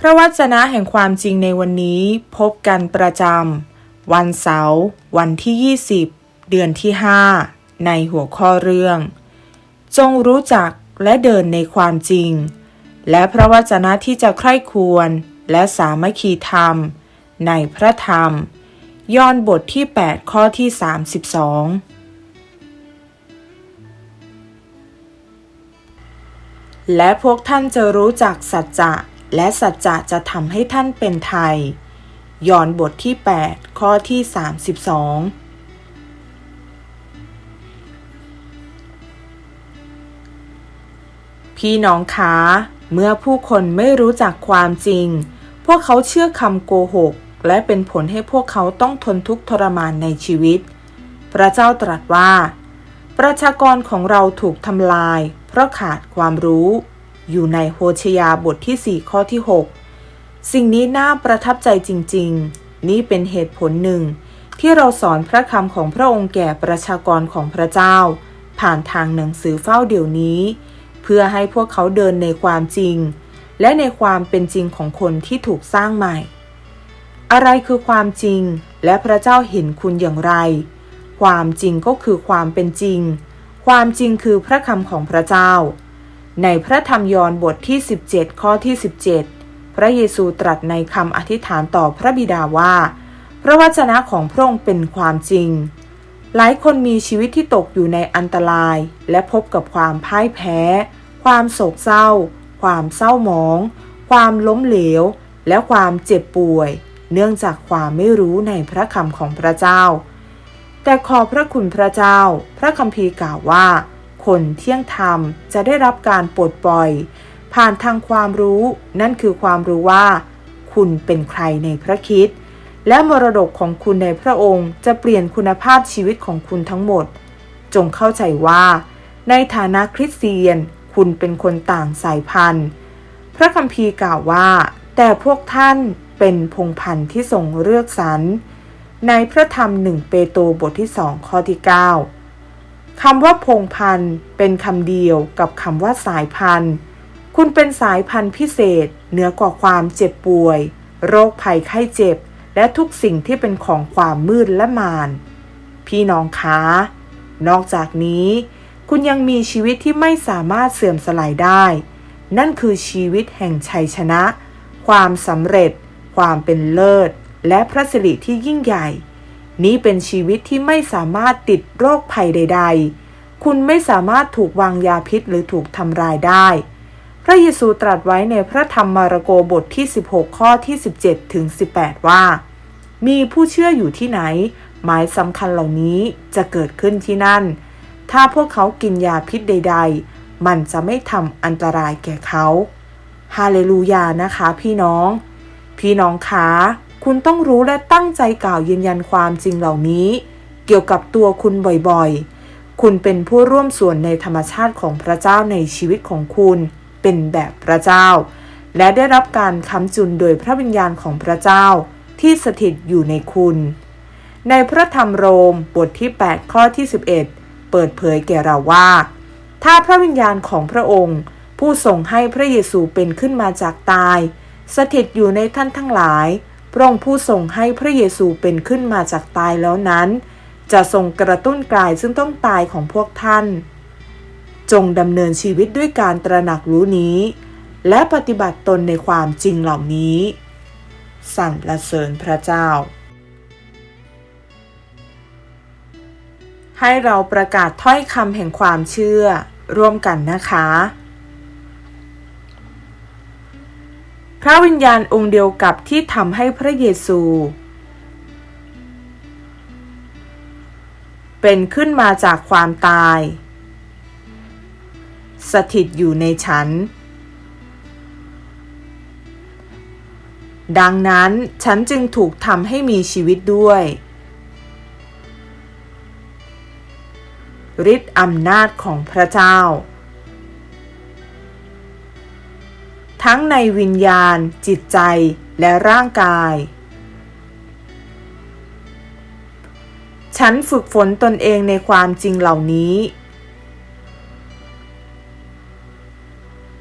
พระวจนะแห่งความจริงในวันนี้พบกันประจำวันเสาร์วันที่ 20 เดือนที่ 5 ในหัวข้อเรื่อง จงรู้จักและเดินในความจริง และพระวจนะที่จะใคร่ควรและสามัคคีธรรม ในพระธรรมยอนบทที่ 8 ข้อที่ 32 และพวกท่านจะรู้จักสัจจะ และสัจจะจะทำให้ท่านเป็นไทย ยอห์นบทที่ 8 ข้อที่ 32 พี่น้องคะเมื่อผู้คนไม่รู้จักความจริง พวกเขาเชื่อคำโกหก และเป็นผลให้พวกเขาต้องทนทุกข์ทรมานในชีวิต พระเจ้าตรัสว่า ประชากรของเราถูกทำลาย เพราะขาดความรู้ อยู่ในโฮชยาบทที่ 4 ข้อที่ 6 สิ่งนี้น่าประทับใจจริง ๆ นี่เป็นเหตุผลหนึ่ง ที่เราสอนพระคำของพระองค์แก่ประชากรของพระเจ้า ผ่านทางหนังสือเฝ้าเดี๋ยวนี้ เพื่อให้พวกเขาเดินในความจริง และในความเป็นจริงของคนที่ถูกสร้างใหม่ อะไรคือความจริงและพระเจ้าเห็นคุณอย่างไร ความจริงก็คือความเป็นจริง ความจริงคือพระคำของพระเจ้า ในพระธรรมยอห์นบทที่ 17 ข้อที่ 17 พระเยซูตรัสในคำอธิษฐานต่อพระบิดาว่า พระวจนะของพระองค์เป็นความจริง หลายคนมีชีวิตที่ตกอยู่ในอันตราย และพบกับความพ่ายแพ้ ความโศกเศร้า ความเศร้าหมอง ความล้มเหลว และความเจ็บป่วย เนื่องจากความไม่รู้ในพระคำของพระเจ้า แต่ขอพระคุณพระเจ้า พระคัมภีร์กล่าวว่า คนเที่ยงธรรมจะได้รับการปลดปล่อย ผ่านทางความรู้ นั่นคือความรู้ว่า คุณเป็นใครในพระคิดและมรดกของคุณในพระองค์จะเปลี่ยนคุณภาพชีวิตของคุณทั้งหมด จงเข้าใจว่า ในฐานะคริสเตียน คุณเป็นคนต่างสายพันธุ์ พระคัมภีร์กล่าวว่า แต่พวกท่านเป็นพงพันธุ์ที่ทรงเลือกสรรในพระธรรมหนึ่งเปโตรบทที่สองข้อที่9 คำว่าพงพันธุ์เป็นคำเดียวกับคำว่าสายพันธุ์ คุณเป็นสายพันธุ์พิเศษเหนือกว่าความเจ็บป่วย โรคภัยไข้เจ็บ และทุกสิ่งที่เป็นของความมืดและมารพี่น้องคะ นอกจากนี้ คุณยังมีชีวิตที่ไม่สามารถเสื่อมสลายได้ นั่นคือชีวิตแห่งชัยชนะ ความสำเร็จ ความเป็นเลิศ และพระสิริที่ยิ่งใหญ่ นี้เป็นชีวิตที่ไม่สามารถติดโรคภัยใด ๆ คุณไม่สามารถถูกวางยาพิษหรือถูกทำลายได้ พระเยซูตรัสไว้ในพระธรรมมาระโกบทที่ 16 ข้อที่ 17 ถึง 18 ว่า มีผู้เชื่ออยู่ที่ไหน หมายสำคัญเหล่านี้จะเกิดขึ้นที่นั่น ถ้าพวกเขากินยาพิษใด ๆ มันจะไม่ทำอันตรายแก่เขา ฮาเลลูยานะคะพี่น้อง พี่น้องคะ คุณต้องรู้และตั้งใจกล่าวยืนยันความจริงเหล่านี้ เกี่ยวกับตัวคุณบ่อยๆ คุณเป็นผู้ร่วมส่วนในธรรมชาติของพระเจ้าในชีวิตของคุณ เป็นแบบพระเจ้า และได้รับการค้ำจุนโดยพระวิญญาณของพระเจ้าที่สถิตอยู่ในคุณ ในพระธรรมโรมบทที่ 8 ข้อที่ 11 เปิดเผยแก่เราว่า ถ้าพระวิญญาณของพระองค์ ผู้ทรงให้พระเยซูเป็นขึ้นมาจากตาย สถิตอยู่ในท่านทั้งหลาย ระองค์ผู้ทรงให้พระเยซูเป็นขึ้นมาจากตายแล้วนั้น จะทรงกระตุ้นกายซึ่งต้องตายของพวกท่าน จงดำเนินชีวิตด้วยการตระหนักรู้นี้ และปฏิบัติตนในความจริงเหล่านี้สรรเสริญพระเจ้า ให้เราประกาศถ้อยคำแห่งความเชื่อร่วมกันนะคะ พระวิญญาณองค์เดียวกับที่ทำให้พระเยซู เป็นขึ้นมาจากความตาย สถิตอยู่ในฉัน ดังนั้นฉันจึงถูกทำให้มีชีวิตด้วยฤทธิ์อำนาจของพระเจ้า ทั้งในวิญญาณ จิตใจและร่างกาย ฉันฝึกฝนตนเองในความจริงเหล่านี้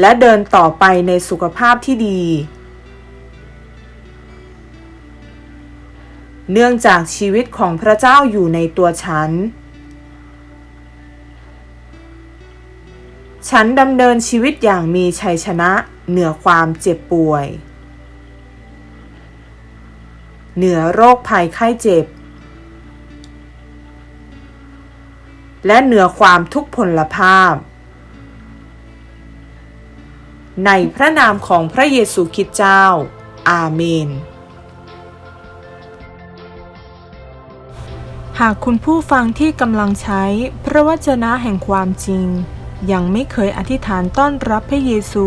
และเดินต่อไปในสุขภาพที่ดี เนื่องจากชีวิตของพระเจ้าอยู่ในตัวฉันฉันดำเนินชีวิตอย่างมีชัยชนะ เหนือความเจ็บป่วย เหนือโรคภัยไข้เจ็บ และเหนือความทุกข์พลภาพ ในพระนามของพระเยซูคริสต์เจ้า อาเมน หากคุณผู้ฟังที่กำลังใช้พระวจนะแห่งความจริงยังไม่เคยอธิษฐานต้อนรับพระเยซู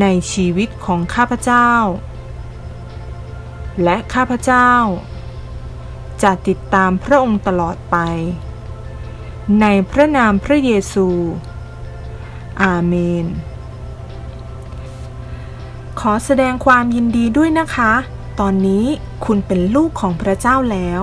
ในชีวิตของข้าพเจ้า และข้าพเจ้า จะติดตามพระองค์ตลอดไป ในพระนามพระเยซู อาเมน ขอแสดงความยินดีด้วยนะคะ ตอนนี้คุณเป็นลูกของพระเจ้าแล้ว